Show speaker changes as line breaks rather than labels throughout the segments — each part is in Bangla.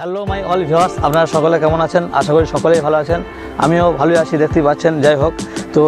হ্যালো মাই অল ভিওয়ার্স আপনারা সকলে কেমন আছেন? আশা করি সকলেই ভালো আছেন। আমিও ভালোই আছি, দেখতেই পাচ্ছেন। যাই হোক, তো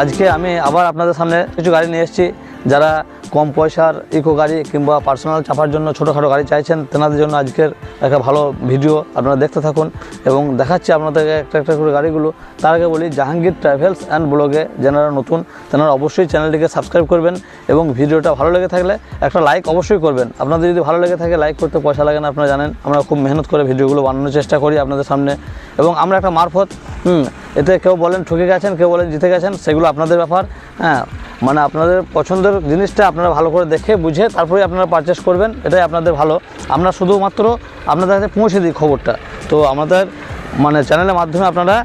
আজকে আমি আবার আপনাদের সামনে কিছু গাড়ি নিয়ে এসেছি। যারা কম পয়সার ইকো গাড়ি কিংবা পার্সোনাল চাপার জন্য ছোটোখাটো গাড়ি চাইছেন, তেনাদের জন্য আজকের একটা ভালো ভিডিও আপনারা দেখতে থাকুন এবং দেখাচ্ছি আপনাদেরকে একটা একটা করে গাড়িগুলো। তার আগে বলি, জাহাঙ্গীর ট্রাভেলস অ্যান্ড ব্লগে যারা নতুন, তেনারা অবশ্যই চ্যানেলটিকে সাবস্ক্রাইব করবেন এবং ভিডিওটা ভালো লেগে থাকলে একটা লাইক অবশ্যই করবেন। আপনাদের যদি ভালো লেগে থাকে লাইক করতে পয়সা লাগে না, আপনারা জানেন, আমরা খুব মেহনত করে ভিডিওগুলো বানানোর চেষ্টা করি আপনাদের সামনে। এবং আমরা একটা মারফত, হুম এতে কেউ বলেন ঠকে গেছেন, কেউ বলেন জিতে গেছেন, সেগুলো আপনাদের ব্যাপার। হ্যাঁ মানে আপনাদের পছন্দের জিনিসটা আপনারা ভালো করে দেখে বুঝে তারপরে আপনারা পারচেস করবেন, এটাই আপনাদের ভালো। আমরা শুধুমাত্র আপনাদের কাছে পৌঁছে দিই খবরটা। তো আমাদের মানে চ্যানেলের মাধ্যমে আপনারা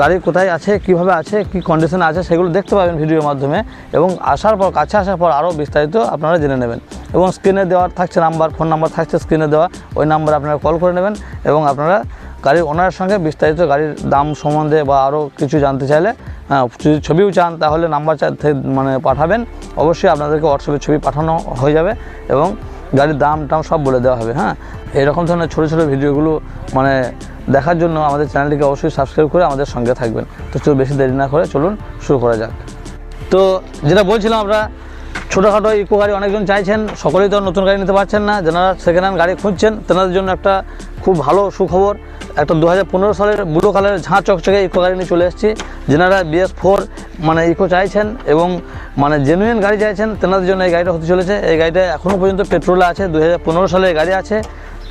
গাড়ি কোথায় আছে, কীভাবে আছে, কি কন্ডিশনে আছে, সেগুলো দেখতে পাবেন ভিডিওর মাধ্যমে এবং আসার পর, কাছে আসার পর আরও বিস্তারিত আপনারা জেনে নেবেন। এবং স্ক্রিনে দেওয়া থাকছে নাম্বার ফোন নাম্বার থাকছে স্ক্রিনে দেওয়া, ওই নাম্বারে আপনারা কল করে নেবেন এবং আপনারা গাড়ির ওনারের সঙ্গে বিস্তারিত গাড়ির দাম সম্বন্ধে বা আরও কিছু জানতে চাইলে যদি ছবিও চান, তাহলে নাম্বার মানে পাঠাবেন। অবশ্যই আপনাদেরকে হোয়াটসঅ্যাপে ছবি পাঠানো হয়ে যাবে এবং গাড়ির দাম টাম সব বলে দেওয়া হবে হ্যাঁ? এরকম ধরনের ছোটো ছোটো ভিডিওগুলো মানে দেখার জন্য আমাদের চ্যানেলটিকে অবশ্যই সাবস্ক্রাইব করে আমাদের সঙ্গে থাকবেন। তো চলুন, বেশি দেরি না করে চলুন শুরু করা যাক। তো যেটা বলছিলাম আমরা, ছোটোখাটো ইকো গাড়ি অনেকজন চাইছেন, সকলেই তো নতুন গাড়ি নিতে পারছেন না, যারা সেকেন্ড হ্যান্ড গাড়ি খুঁজছেন, তেনাদের জন্য একটা খুব ভালো সুখবর। একটা দু হাজার পনেরো সালের ব্লু কালারের ঝাঁ চকচকে ইকো গাড়ি নিয়ে চলে এসেছি। যেনারা বিএস ফোর মানে ইকো চাইছেন এবং মানে জেনুইন গাড়ি চাইছেন, তেনাদের জন্য এই গাড়িটা হতে চলেছে। এই গাড়িটা এখনও পর্যন্ত পেট্রোলে আছে দু সালের গাড়ি আছে।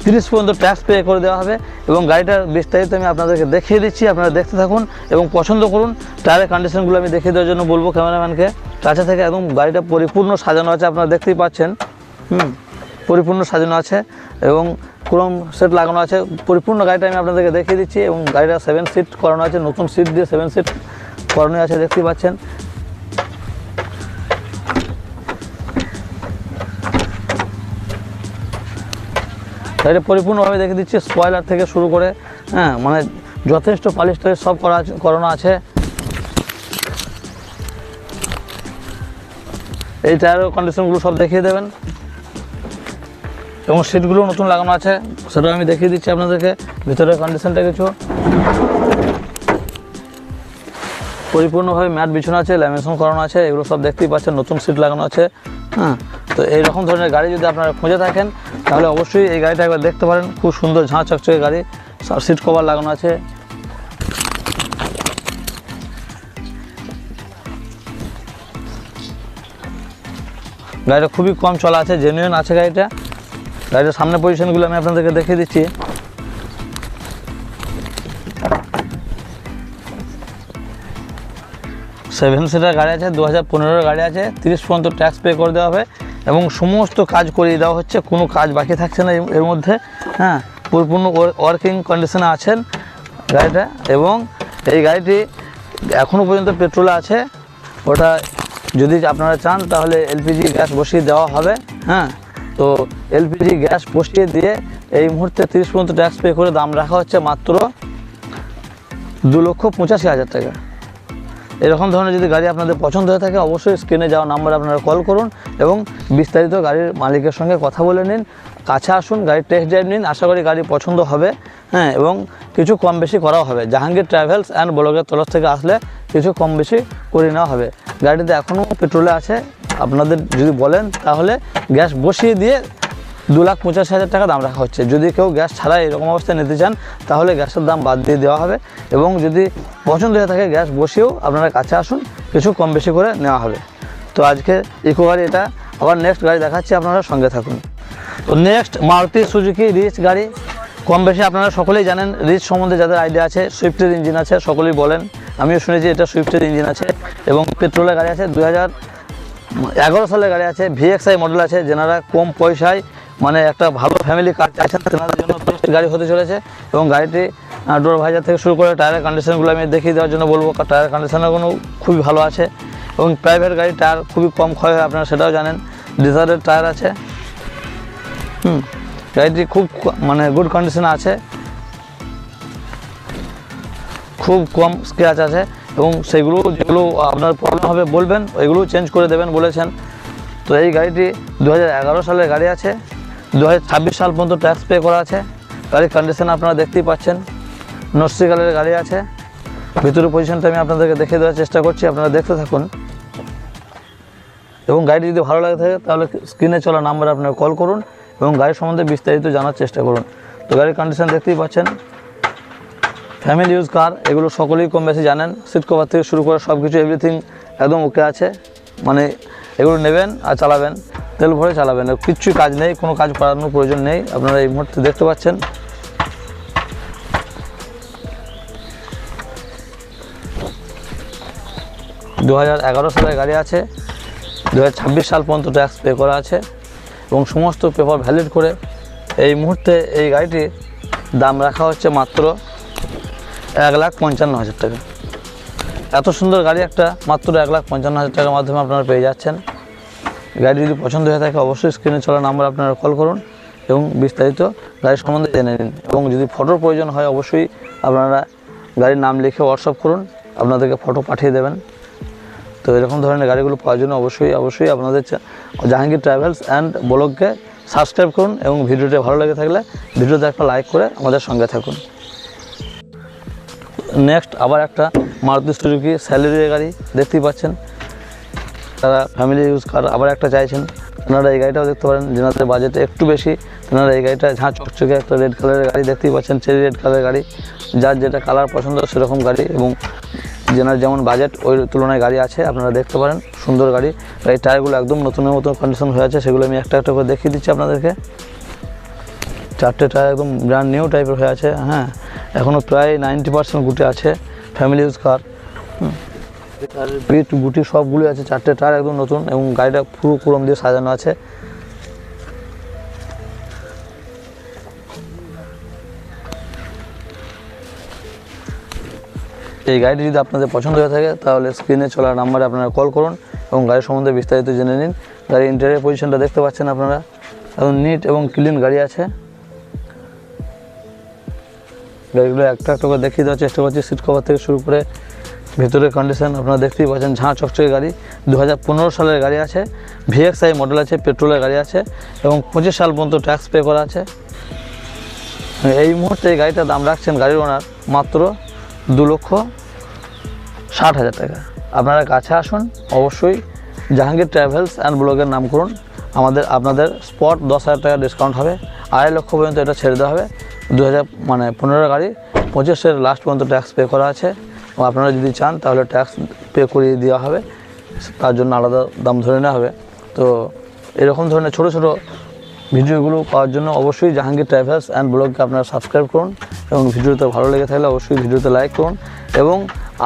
তিরিশ পর্যন্ত ট্যাক্স পে করে দেওয়া হবে এবং গাড়িটার বিস্তারিত আমি আপনাদেরকে দেখিয়ে দিচ্ছি, আপনারা দেখতে থাকুন এবং পছন্দ করুন। টায়ারের কন্ডিশনগুলো আমি দেখিয়ে দেওয়ার জন্য বলব ক্যামেরাম্যানকে। কাছে থেকে একদম গাড়িটা পরিপূর্ণ সাজানো আছে, আপনারা দেখতেই পাচ্ছেন। হুম, পরিপূর্ণ সাজানো আছে এবং ক্রোম সেট লাগানো আছে। পরিপূর্ণ গাড়িটা আমি আপনাদেরকে দেখিয়ে দিচ্ছি এবং গাড়িটা সেভেন সিট করানো আছে, নতুন সিট দিয়ে সেভেন সিট করানো আছে দেখতে পাচ্ছেন। গাড়িটা পরিপূর্ণভাবে দেখে দিচ্ছি স্পয়লার থেকে শুরু করে হ্যাঁ মানে যথেষ্ট পালিশ টালিশ সব করা করানো আছে। এই টায়ারের কন্ডিশনগুলো সব দেখিয়ে দেবেন। এবং সিটগুলো নতুন লাগানো আছে। সেটা আমি দেখিয়ে দিচ্ছি আপনাদেরকে। ভিতরের কন্ডিশনটা কিছু। পরিপূর্ণভাবে ম্যাট বিছানো আছে ল্যামিনেশন করানো আছে, এগুলো সব দেখতেই পাচ্ছেন, নতুন সিট লাগানো আছে। হ্যাঁ তো এইরকম ধরনের গাড়ি যদি আপনারা খুঁজে থাকেন, তাহলে অবশ্যই এই গাড়িটা একবার দেখতে পারেন। খুব সুন্দর ঝাঁ চকচকে গাড়ি, সব সিট কভার লাগানো আছে। গাড়িটা খুবই কম চলা আছে জেনুইন আছে গাড়িটা। গাড়িটার সামনে পজিশনগুলো আমি আপনাদেরকে দেখিয়ে দিচ্ছি। সেভেন সিটার গাড়ি আছে দু হাজার গাড়ি আছে, তিরিশ পর্যন্ত ট্যাক্স পে করে দেওয়া হবে এবং সমস্ত কাজ করিয়ে দেওয়া হচ্ছে, কোনো কাজ বাকি থাকছে না এর মধ্যে। হ্যাঁ পরিপূর্ণ ওয়ার্কিং কন্ডিশনে আছেন গাড়িটা এবং এই গাড়িটি এখনও পর্যন্ত পেট্রোলে আছে। ওটা যদি আপনারা চান তাহলে এলপিজি গ্যাস বসিয়ে দেওয়া হবে। হ্যাঁ তো এলপিজি গ্যাস বসিয়ে দিয়ে এই মুহূর্তে তিরিশ পর্যন্ত ট্যাক্স পে করে দাম রাখা হচ্ছে মাত্র দু লক্ষ পঁচাশি হাজার টাকা। এরকম ধরনের যদি গাড়ি আপনাদের পছন্দ হয়ে থাকে, অবশ্যই স্ক্রিনে যাওয়া নাম্বার আপনারা কল করুন এবং বিস্তারিত গাড়ির মালিকের সঙ্গে কথা বলে নিন। কাছে আসুন, গাড়ির টেস্ট ড্রাইভ নিন, আশা করি গাড়ি পছন্দ হবে হ্যাঁ এবং কিছু কম বেশি করাও হবে। জাহাঙ্গীর ট্রাভেলস অ্যান্ড ব্লগের তরফ থেকে আসলে কিছু কম বেশি করে নেওয়া হবে। গাড়িতে এখনও পেট্রোলে আছে। আপনাদের যদি বলেন, তাহলে গ্যাস বসিয়ে দিয়ে দু লাখ পঁচাশি হাজার টাকা দাম রাখা হচ্ছে। যদি কেউ গ্যাস ছাড়া এরকম অবস্থায় নিতে চান, তাহলে গ্যাসের দাম বাদ দিয়ে দেওয়া হবে এবং যদি পছন্দ হয়ে থাকে, গ্যাস বসিয়েও আপনারা কাছে আসুন, কিছু কম বেশি করে নেওয়া হবে। তো আজকে ইকো গাড়ি এটা। আবার নেক্সট গাড়ি দেখাচ্ছি, আপনারা সঙ্গে থাকুন। তো নেক্সট মারুতি সুজুকি রিচ গাড়ি। কম বেশি আপনারা সকলেই জানেন, রিচ সম্বন্ধে যাদের আইডিয়া আছে, সুইফটের ইঞ্জিন আছে, সকলেই বলেন। আমিও শুনেছি এটা সুইফটের ইঞ্জিন আছে এবং পেট্রোলের গাড়ি আছে দু হাজার এগারো সালের গাড়ি আছে ভিএক্সআই মডেল আছে, যেনারা কম পয়সায় মানে একটা ভালো ফ্যামিলি কার চাইছেন, তেনাদের জন্য বেস্ট গাড়ি হতে চলেছে। এবং গাড়িটি ডোর ভাইজার থেকে শুরু করে টায়ারের কন্ডিশনগুলো আমি দেখিয়ে দেওয়ার জন্য বলব টায়ারের কন্ডিশনগুলো খুবই ভালো আছে। এবং প্রাইভেট গাড়ি টায়ার খুবই কম ক্ষয় হয়, আপনারা সেটাও জানেন। ডিজারের টায়ার আছে। হুম, গাড়িটি খুব মানে গুড কন্ডিশনে আছে। খুব কম স্ক্র্যাচ আছে। এবং সেগুলো যেগুলো আপনার প্রবলেম হবে বলবেন ওইগুলো চেঞ্জ করে দেবেন বলেছেন। তো এই গাড়িটি দু হাজার এগারো সালের গাড়ি আছে দু হাজার ছাব্বিশ সাল পর্যন্ত ট্যাক্স পে করা আছে। গাড়ির কন্ডিশন আপনারা দেখতেই পাচ্ছেন। নস্ট্রি কালারের গাড়ি আছে। ভিতরের পজিশনটা আমি আপনাদেরকে দেখে দেওয়ার চেষ্টা করছি, আপনারা দেখতে থাকুন। এবং গাড়ি যদি ভালো লাগে থাকে, তাহলে স্ক্রিনে চলা নাম্বারে আপনারা কল করুন এবং গাড়ির সম্বন্ধে বিস্তারিত জানার চেষ্টা করুন। তো গাড়ির কন্ডিশন দেখতেই পাচ্ছেন। ফ্যামিলি ইউজ কার এগুলো সকলেই কম বেশি জানেন। সিট কভার থেকে শুরু করে সব কিছু এভরিথিং একদম ওকে আছে। মানে এগুলো নেবেন আর চালাবেন, তেল ভরে চালাবেন। কিচ্ছুই কাজ নেই, কোনো কাজ করানোর প্রয়োজন নেই। আপনারা এই মুহূর্তে দেখতে পাচ্ছেন। দু হাজার এগারো সালের গাড়ি আছে দু হাজার ছাব্বিশ সাল পর্যন্ত ট্যাক্স পে করা আছে এবং সমস্ত পেপার ভ্যালিড করে এই মুহূর্তে এই গাড়িটির দাম রাখা হচ্ছে মাত্র এক লাখ পঞ্চান্ন হাজার টাকা। এত সুন্দর গাড়ি একটা, মাত্র এক লাখ পঞ্চান্ন হাজার টাকার মাধ্যমে আপনারা পেয়ে যাচ্ছেন। গাড়ি যদি পছন্দ হয়ে থাকে, অবশ্যই স্ক্রিনে চলা নাম্বার আপনারা কল করুন এবং বিস্তারিত গাড়ির সম্বন্ধে জেনে নিন। এবং যদি ফটোর প্রয়োজন হয়, অবশ্যই আপনারা গাড়ির নাম লিখে হোয়াটসঅ্যাপ করুন, আপনাদেরকে ফটো পাঠিয়ে দেবেন। তো এরকম ধরনের গাড়িগুলো পাওয়ার জন্য অবশ্যই অবশ্যই আপনাদের জাহাঙ্গীর ট্রাভেলস অ্যান্ড ব্লগকে সাবস্ক্রাইব করুন এবং ভিডিওটি ভালো লেগে থাকলে ভিডিওতে একটা লাইক করে আমাদের সঙ্গে থাকুন। নেক্সট আবার একটা মারুতি সুজুকি স্যালারি গাড়ি দেখতেই পাচ্ছেন। তারা ফ্যামিলি ইউজ কার আবার একটা চাইছেন। তেনারা এই গাড়িটাও দেখতে পারেন, যেনাদের বাজেটে একটু বেশি, তেনারা এই গাড়িটা ঝাঁ চকচকে একটা রেড কালারের গাড়ি দেখতেই পাচ্ছেন চেরি রেড কালারের গাড়ি। যার যেটা কালার পছন্দ সেরকম গাড়ি এবং যেনার যেমন বাজেট ওই তুলনায় গাড়ি আছে, আপনারা দেখতে পারেন, সুন্দর গাড়ি। গাড়ির টায়ারগুলো একদম নতুনের মতো কন্ডিশন হয়ে আছে, সেগুলো আমি একটা একটা করে দেখিয়ে দিচ্ছি আপনাদেরকে। চারটে টায়ার একদম ব্র্যান্ড নিউ টাইপের হয়ে আছে হ্যাঁ। এখনও প্রায় নাইনটি পার্সেন্ট গুটি আছে ফ্যামিলি ইউজ কার পিট গুটি সবগুলো আছে, চারটে টায়ার একদম নতুন এবং গাড়িটা পুরো কুরম দিয়ে সাজানো আছে। এই গাড়িটি যদি আপনাদের পছন্দ হয়ে থাকে, তাহলে স্ক্রিনে চলা নাম্বারে আপনারা কল করুন এবং গাড়ি সম্বন্ধে বিস্তারিত জেনে নিন। গাড়ির ইন্টারিয়ার পজিশনটা দেখতে পাচ্ছেন আপনারা। এবং নিট এবং ক্লিন গাড়ি আছে। গাড়িগুলো একটা একটা করে দেখিয়ে দেওয়ার চেষ্টা করছি। সিট কভার থেকে শুরু করে ভেতরের কন্ডিশন আপনারা দেখতেই পাচ্ছেন, ঝাঁ চকচকে গাড়ি। দু হাজার পনেরো সালের গাড়ি আছে ভিএক্সআই মডেল আছে পেট্রোলের গাড়ি আছে, এবং পঁচিশ সাল পর্যন্ত ট্যাক্স পে করা আছে। এই মুহূর্তে এই গাড়িটার দাম রাখছেন গাড়ির ওনার মাত্র দু লক্ষ ষাট হাজার টাকা। আপনারা কাছে আসুন, অবশ্যই জাহাঙ্গীর ট্রাভেলস অ্যান্ড ব্লগের নাম করুন। আমাদের, আপনাদের স্পট দশ হাজার টাকা ডিসকাউন্ট হবে। আড়াই লক্ষ পর্যন্ত এটা ছেড়ে দেওয়া হবে। দু হাজার মানে পনেরো গাড়ি, পঁচিশের লাস্ট পর্যন্ত ট্যাক্স পে করা আছে। এবং আপনারা যদি চান, তাহলে ট্যাক্স পে করিয়ে দেওয়া হবে। তার জন্য আলাদা দাম ধরে নেওয়া হবে। তো এরকম ধরনের ছোটো ছোটো ভিডিওগুলো পাওয়ার জন্য অবশ্যই জাহাঙ্গীর ট্রাভেলস অ্যান্ড ব্লগকে আপনারা সাবস্ক্রাইব করুন। এবং ভিডিওতে ভালো লেগে থাকলে অবশ্যই ভিডিওতে লাইক করুন। এবং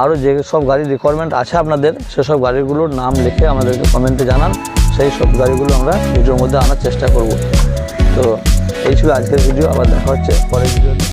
আরও যে সব গাড়ির রিকোয়ারমেন্ট আছে আপনাদের সেসব গাড়িগুলোর নাম লিখে আমাদেরকে কমেন্টে জানান। সেই সব গাড়িগুলো আমরা ভিডিওর মধ্যে আনার চেষ্টা করব। তো এই ছিল আজকের ভিডিও আবার দেখা হচ্ছে পরের ভিডিও